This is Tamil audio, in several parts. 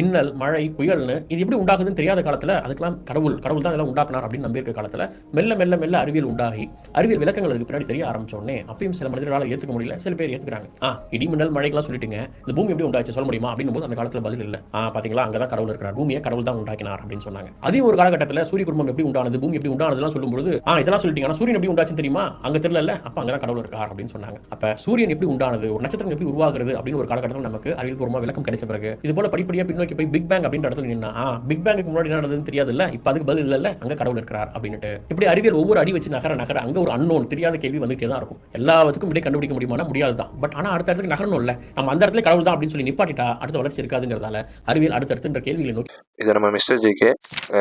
மின்னல் மழை புயல்னு இது எப்படி உண்டாகுதுன்னு தெரியாத காலத்தில் அதுக்கெல்லாம் கடவுள் கடவுள் தான் இதெல்லாம் உண்டாக்குனார் அப்படின்னு நம்பியிருக்க காலத்தில் மெல்ல மெல்ல மெல்ல அறிவியல் உண்டாகி அறிவியல் விளக்கங்கள் அதுக்கு பின்னாடி தெரிய ஆரம்பிச்சோடனே அப்பயும் சில மனிதர்களால் ஏற்றுக்க முடியல சில பேர் ஏற்றுக்கிறாங்க ஆ இடி மின்னல் மழைக்கெல்லாம் சொல்லிட்டுங்க இந்த பூமி எப்படி உண்டாச்சு சொல்ல முடியுமா அப்படின்னு போது அந்த காலத்தில் பதில் இல்லை. ஆ பார்த்தீங்களா அங்கே தான் கடவுள் இருக்கிறார். பூமியை கடவுள் தான் உண்டாக்கினார் அப்படின்னு சொன்னாங்க. அதே ஒரு காலகட்டத்தில் சூரிய குடும்பம் எப்படி உண்டானது பூமி எப்படி உண்டானதுலாம் சொல்லும்போது ஆ இதெல்லாம் சொல்லிட்டீங்க ஆனால் சூரியன் எப்படி உண்டாச்சுன்னு தெரியுமா? அங்கே தெரியல அப்போ அங்கே தான் கடவுள் இருக்கார் அப்படின்னு சொன்னாங்க. அப்போ சூரியன் எப்படி உண்டானது ஒரு நட்சத்திரம் எப்படி உருவாகிறது அப்படின்னு ஒரு காலகட்டத்தில் நமக்கு அறிவியல் பூர்வமாக விளக்கம் கிடைச்ச பிறகு இது போல படிப்படியாக பின்னோக்கி போய் பிக் பேங் அப்படின்ற இடத்துல நின்னா பிக் பேங்குக்கு முன்னாடி என்ன நடந்ததுன்னு தெரியாது இல்ல இப்போ அதுக்கு பதில் இல்லை அங்கே கடவுள் இருக்கிறார் அப்படின்ட்டு இப்படி அறிவியல் ஒவ்வொரு அடி வச்சு நகர நகர அங்கே ஒரு அன்னோன் தெரியாத கேள்வி வந்துகிட்டே தான் இருக்கும். எல்லாத்துக்கும் விடை கண்டுபிடிக்க முடியுமானா முடியாது தான். பட் ஆனால் அடுத்த இடத்துக்கு நகரணும் இல்லை நம்ம அந்த இடத்துல கடவுள் தான் அப்படின்னு சொல்லி நிப்பாட்டிட்டா அடுத்த வளர்ச்சி இருக்காதுங்கிறதால அறிவியல் அடுத்தடுத்துன்ற கேள்விகளை நோக்கி இது நம்ம mister GK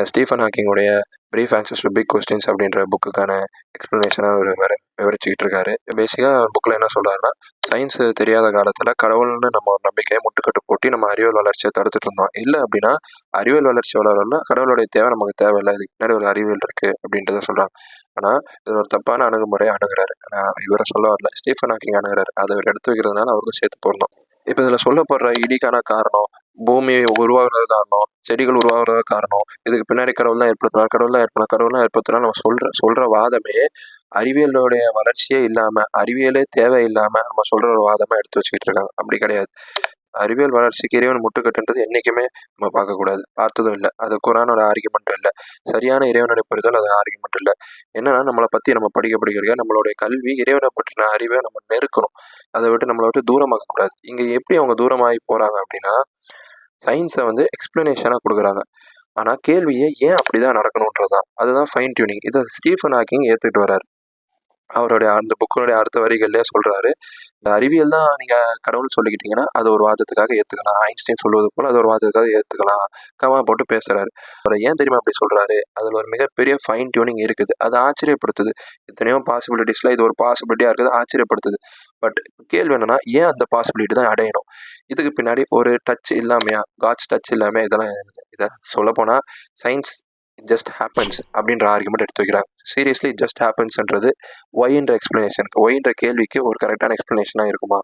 Stephen ஹாக்கிங்கோடைய brief answers to big questions அப்படின்ற புக்குக்கான எக்ஸ்ப்ளனேஷனாக அவர் வேறு விவரிச்சுக்கிட்டு இருக்காரு பேசிக்காக புக்கில் என்ன சொல்கிறாருன்னா சயின்ஸ் தெரியாத காலத்தில் கடவுள்னு நம்ம ஒரு நம்பிக்கையை முட்டுக்கட்டு போட்டி நம்ம அறிவியல் வளர்ச்சியை தடுத்துட்டு இருந்தோம். இல்லை அப்படின்னா அறிவியல் வளர்ச்சி வளரல கடவுளுடைய தேவை நமக்கு தேவையில்லை. இதுக்கு பின்னாடி ஒரு அறிவியல் இருக்குது அப்படின்றத சொல்கிறாங்க ஆனால் இது ஒரு தப்பான அணுகுமுறையை அணுகிறாரு. ஆனால் இவரை சொல்ல வரல. ஸ்டீஃபன் ஹாக்கிங் அணுகிறாரு. அதை அவர் எடுத்து வைக்கிறதுனால அவருக்கும் சேர்த்து போடணும். இப்போ இதில் சொல்லப்படுற இடிக்கான காரணம் பூமி உருவாகிறது காரணம் செடிகள் உருவாகிறது காரணம் இதுக்கு பின்னாடி கடவுள் தான் ஏற்படுத்தினார். கடவுள் தான் ஏற்படுத்தினார். கடவுள் தான் ஏற்படுத்தினார். நம்ம சொல்கிற சொல்கிற வாதமே அறிவியலுடைய வளர்ச்சியே இல்லாமல் அறிவியலே தேவை இல்லாமல் நம்ம சொல்கிற ஒரு வாதமாக எடுத்து வச்சுக்கிட்டு இருக்காங்க. அப்படி கிடையாது. அறிவியல் வளர்ச்சிக்கு இறைவன் முட்டுக்கட்டுன்றது என்றைக்குமே நம்ம பார்க்கக்கூடாது. பார்த்ததும் இல்லை. அது குரானோட ஆர்குமெண்ட்டும் இல்லை. சரியான இறைவனுடைய புரிதல் அது ஆர்குமெண்ட் இல்லை. என்னன்னா நம்மளை பற்றி நம்ம படிக்க படிக்க நம்மளுடைய கல்வி இறைவனை பற்றின அறிவை நம்ம நெருக்கணும். அதை விட்டு நம்மளை விட்டு தூரமாக்கக்கூடாது. இங்கே எப்படி அவங்க தூரமாகி போகிறாங்க அப்படின்னா சயின்ஸை வந்து எக்ஸ்ப்ளனேஷனாக கொடுக்குறாங்க. ஆனால் கேள்வியை ஏன் அப்படி தான் நடக்கணுன்றது தான் அதுதான் ஃபைன் டியூனிங் இதை ஸ்டீஃபன் ஹாக்கிங் ஏற்றுக்கிட்டு வரார் அவருடைய அந்த புக்கினுடைய அடுத்த வரிகள்லேயே சொல்கிறாரு இந்த அறிவியல் தான் நீங்கள் கடவுள் சொல்லிக்கிட்டீங்கன்னா அது ஒரு வாதத்துக்காக ஏற்றுக்கலாம் ஐன்ஸ்டைன் சொல்வது போல் அது ஒரு வாதத்துக்காக ஏற்றுக்கலாம் கமா போட்டு பேசுகிறாரு அவர் ஏன் தெரியுமா அப்படி சொல்கிறாரு அதில் ஒரு மிகப்பெரிய ஃபைன் டியூனிங் இருக்குது. அது ஆச்சரியப்படுத்துது. எத்தனையோ பாசிபிலிட்டிஸில் இது ஒரு பாசிபிலிட்டியாக இருக்குது. ஆச்சரியப்படுத்துது. பட் கேள்வி என்னென்னா ஏன் அந்த பாசிபிலிட்டி தான் அடையணும்? இதுக்கு பின்னாடி ஒரு டச் இல்லாமையா காட்ஸ் டச் இல்லாமல் இதெல்லாம் இதை சொல்லப்போனால் சயின்ஸ் ஜஸ்ட் ஹேப்பன்ஸ் அப்படின்ற ஆர்குமெண்ட் எடுத்து வைக்கிறாங்க. சீரியஸ்லி ஜஸ்ட் ஹேப்பன்ஸ்ன்றது ஒய்ன்ற எக்ஸ்ப்ளனேஷனுக்கு ஒய்ன்ற கேள்விக்கு ஒரு கரெக்டான எக்ஸ்ப்ளனேஷனாக இருக்குமா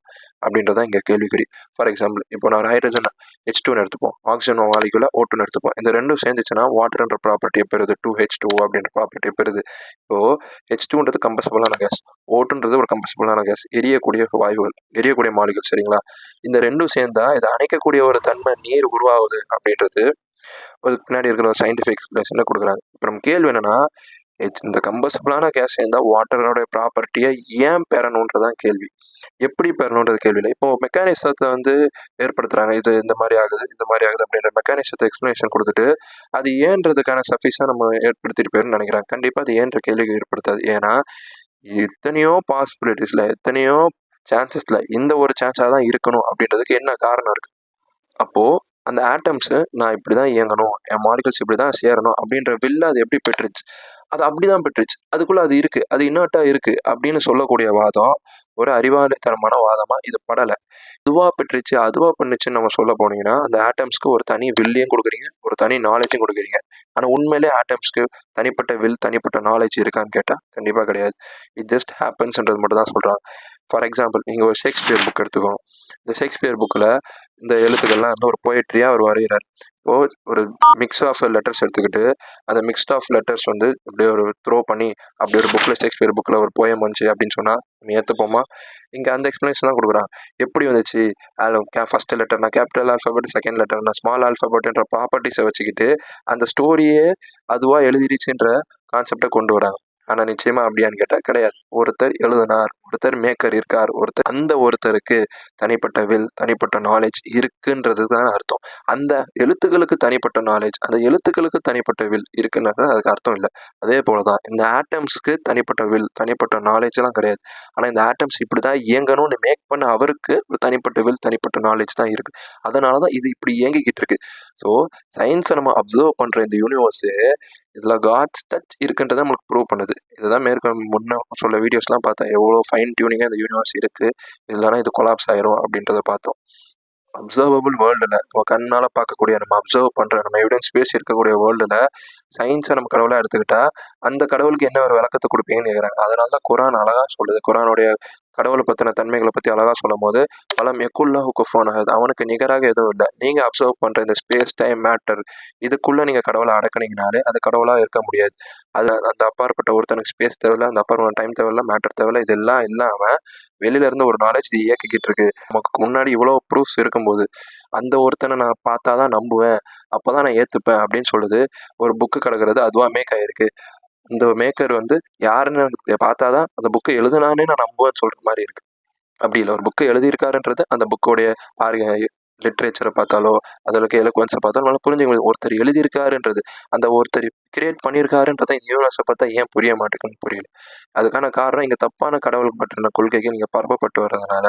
அப்படின்றதான் இங்கே கேள்விக்குறி. ஃபார் எக்ஸாம்பிள் இப்போ நான் ஹைட்ரஜன் ஹெச் டூன்னு எடுத்துப்போம். ஆக்சிஜன் மாலிகுல ஓட்டுன்னு எடுத்துப்போம். இந்த ரெண்டும் சேர்ந்துச்சுன்னா வாட்டர்ன்ற ப்ராப்பர்ட்டியை பெறுது. டூ ஹெச் டூ அப்படின்ற ப்ராப்பர்ட்டியை பெறுது. இப்போது ஹெச் டூன்றது கம்பசபிளான கேஸ் ஓட்டுன்றது ஒரு கம்பசபிளான கேஸ் எரியக்கூடிய வாயுகள் எரியக்கூடிய மாலிகள் சரிங்களா? இந்த ரெண்டும் சேர்ந்தா இதை அணைக்கக்கூடிய ஒரு தன்மை நீர் உருவாகுது அப்படின்றது அதுக்கு பின்னாடி இருக்கிற ஒரு சயின்டிஃபிக் எக்ஸ்பிளேஷனை கொடுக்குறாங்க. இப்போ நம்ம கேள்வி என்னென்னா இட்ஸ் இந்த கம்பசபிளான கேஸ் இருந்தால் வாட்டரோட ப்ராப்பர்ட்டியை ஏன் பெறணுன்றதான் கேள்வி. எப்படி பெறணுன்றது கேள்வி இல்லை இப்போ மெக்கானிசத்தை வந்து ஏற்படுத்துகிறாங்க இது இந்த மாதிரி ஆகுது இந்த மாதிரி ஆகுது அப்படின்ற மெக்கானிசத்தை எக்ஸ்ப்ளனேஷன் கொடுத்துட்டு அது ஏன்றதுக்கான சஃபிஸாக நம்ம ஏற்படுத்திட்டு போயிருன்னு நினைக்கிறாங்க. கண்டிப்பாக அது ஏன்ற கேள்விக்கு ஏற்படுத்தாது. ஏன்னா எத்தனையோ பாசிபிலிட்டிஸில் எத்தனையோ சான்சஸில் இந்த ஒரு சான்ஸாக தான் இருக்கணும் அப்படின்றதுக்கு என்ன காரணம் இருக்குது அப்போது அந்த ஆட்டம்ஸு நான் இப்படி தான் இயங்கணும் என் மாலிகல்ஸ் இப்படி தான் சேரணும் அப்படின்ற வில்ல அது எப்படி பெற்றுச்சு? அது அப்படி தான் பெற்றுச்சு. அதுக்குள்ளே அது இருக்குது அது இன்னர்ட்டாக இருக்குது அப்படின்னு சொல்லக்கூடிய வாதம் ஒரு அறிவாளித்தனமான வாதமாக இது படலை. இதுவாக பெற்றுச்சு அதுவாக பண்ணுச்சுன்னு நம்ம சொல்ல போனீங்கன்னா அந்த ஆட்டம்ஸ்க்கு ஒரு தனி வில்லையும் கொடுக்குறீங்க ஒரு தனி நாலேஜும் கொடுக்குறீங்க. ஆனால் உண்மையிலே ஆட்டம்ஸ்க்கு தனிப்பட்ட வில் தனிப்பட்ட நாலேஜ் இருக்கான்னு கேட்டால் கண்டிப்பாக கிடையாது. இட் ஜஸ்ட் ஹேப்பன்ஸ்ன்றது மட்டும் தான் சொல்கிறாங்க ஃபார் எக்ஸாம்பிள் நீங்கள் ஒரு ஷேக்ஸ்பியர் புக் எடுத்துக்கோ. இந்த ஷேக்ஸ்பியர் புக்கில் இந்த எழுத்துக்கள்லாம் வந்து ஒரு போயிட்ரியாக அவர் வரைகிறார் இப்போ ஒரு மிக்ஸ் ஆஃப் லெட்டர்ஸ் எடுத்துக்கிட்டு அந்த மிக்ஸ்ட் ஆஃப் லெட்டர்ஸ் வந்து அப்படியே ஒரு த்ரோ பண்ணி அப்படி ஒரு புக்கில் ஷேக்ஸ்பியர் புக்கில் ஒரு போயம் வந்துச்சு அப்படின்னு சொன்னால் நம்ம ஏற்றுப்போமா இங்கே அந்த எக்ஸ்ப்ளனேஷன் தான் கொடுக்குறான். எப்படி வந்துச்சு? கே ஃபஸ்ட்டு லெட்டர்னா கேபிட்டல் ஆல்ஃபபெட் செகண்ட் லெட்டர்னா ஸ்மால் ஆல்ஃபபெட்ன்ற ப்ராப்பர்ட்டிஸை வச்சுக்கிட்டு அந்த ஸ்டோரியே அதுவாக எழுதிடுச்சுன்ற கான்செப்டை கொண்டு வராங்க ஆனால் நிச்சயமாக அப்படியான்னு கேட்டால் கிடையாது. ஒருத்தர் எழுதினார். ஒருத்தர் மேக்கர் இருக்கார் ஒருத்தர் அந்த ஒருத்தருக்கு தனிப்பட்ட வில் தனிப்பட்ட நாலேஜ் இருக்குன்றது தான் அர்த்தம். அந்த எழுத்துக்களுக்கு தனிப்பட்ட நாலேஜ் அந்த எழுத்துக்களுக்கு தனிப்பட்ட வில் இருக்குன்றது அதுக்கு அர்த்தம் இல்லை. அதே போல தான் இந்த ஆட்டம்ஸ்க்கு தனிப்பட்ட வில் தனிப்பட்ட நாலேஜ்லாம் கிடையாது. ஆனால் இந்த ஆட்டம்ஸ் இப்படி தான் இயங்கணும்னு மேக் பண்ண அவருக்கு ஒரு தனிப்பட்ட வில் தனிப்பட்ட நாலேஜ் தான் இருக்குது அதனால தான் இது இப்படி இயங்கிக்கிட்டு இருக்கு. ஸோ சயின்ஸை நம்ம அப்சர்வ் பண்ணுற இந்த யூனிவர்ஸு இதில் காட்ஸ் டச் இருக்குன்றதை நம்மளுக்கு ப்ரூவ் பண்ணுது. இதுதான் மேற்கொள் முன்ன சொல்ல வீடியோஸ்லாம் பார்த்தா எவ்வளோ ஃபைன் டியூனிங்காக இந்த யூனிவர்ஸ் இருக்குது இல்லைனா இது கொலாப்ஸ் ஆயிரும் அப்படின்றத பார்த்தோம். அப்சர்வபிள் வேர்ல்டில் நம்ம கண்ணால் பார்க்கக்கூடிய நம்ம அப்சர்வ் பண்ணுற நம்ம எவிடன்ஸ் பேஸ் இருக்கக்கூடிய வேர்ல்டில் சயின்ஸை நம்ம கடவுளாக எடுத்துக்கிட்டா அந்த கடவுளுக்கு என்ன ஒரு விளக்கத்தை கொடுப்பீங்கன்னு கேட்குறாங்க அதனால தான் குரான் அழகாக சொல்லுது. குரானுடைய கடவுளை பற்றின தன்மைகளை பற்றி அழகாக சொல்லும் போது பலம் எக்குல்லாஹு ஆகுது அவனுக்கு நிகராக எதுவும் இல்லை. நீங்கள் அப்சர்வ் பண்ணுற இந்த ஸ்பேஸ் டைம் மேட்டர் இதுக்குள்ளே நீங்கள் கடவுளை அடக்குனீங்கனாலே அது கடவுளாக இருக்க முடியாது. அது அந்த அப்பாற்பட்ட ஒருத்தனுக்கு ஸ்பேஸ் தேவையில்ல அந்த அப்பாற்பட்ட டைம் தேவையில்ல மேட்டர் தேவையில்ல இதெல்லாம் இல்லாமல் வெளியில இருந்து ஒரு நாலேஜ் இது இயக்கிக்கிட்டு இருக்கு. நமக்கு முன்னாடி இவ்வளோ ப்ரூஃப்ஸ் இருக்கும்போது அந்த ஒருத்தனை நான் பார்த்தா தான் நம்புவேன். அப்போ தான் நான் ஏற்றுப்பேன் அப்படின்னு சொல்லுது. ஒரு புக்கு கிடக்கிறது அதுவாக மேக் ஆகிருக்கு இந்த மேக்கர் வந்து யாருன்னு எனக்கு பார்த்தா தான் அந்த புக்கை எழுதுனானே நான் நம்புவேன்னு சொல்கிற மாதிரி இருக்குது அப்படி இல்லை. ஒரு புக்கை எழுதியிருக்காருன்றது அந்த புக்கோடைய ஆர்க லிட்ரேச்சரை பார்த்தாலோ அதில் இருக்க எலக்குவன்ஸை பார்த்தாலும் நல்லா புரிஞ்சுக்க முடியும் ஒருத்தர் எழுதியிருக்காருன்றது அந்த ஒருத்தர் கிரியேட் பண்ணியிருக்காருன்றதை இந்த யூனிவர்ஸை பார்த்தா ஏன் புரிய மாட்டேங்குன்னு புரியல. அதுக்கான காரணம் இங்கே தப்பான கடவுள் பற்றின கொள்கைகள் இங்கே பரப்பப்பட்டு வர்றதுனால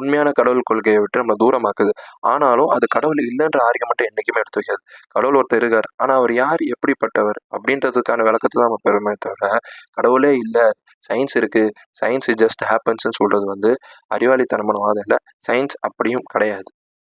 உண்மையான கடவுள் கொள்கையை விட்டு நம்ம தூரமாக்குது. ஆனாலும் அது கடவுள் இல்லைன்ற ஆர்குமெண்ட்டை என்றைக்குமே எடுத்து வைக்காது. கடவுள் ஒருத்தர் இருக்கார் ஆனால் அவர் யார் எப்படிப்பட்டவர் அப்படின்றதுக்கான விளக்கத்தை தான் நம்ம பெருமை தவிர கடவுளே இல்லை. சயின்ஸ் இருக்குது சயின்ஸ் ஜஸ்ட் ஹேப்பன்ஸ்னு சொல்கிறது வந்து அறிவாளித்தனமான வாதம் இல்லை. சயின்ஸ் அப்படியும் கிடையாது.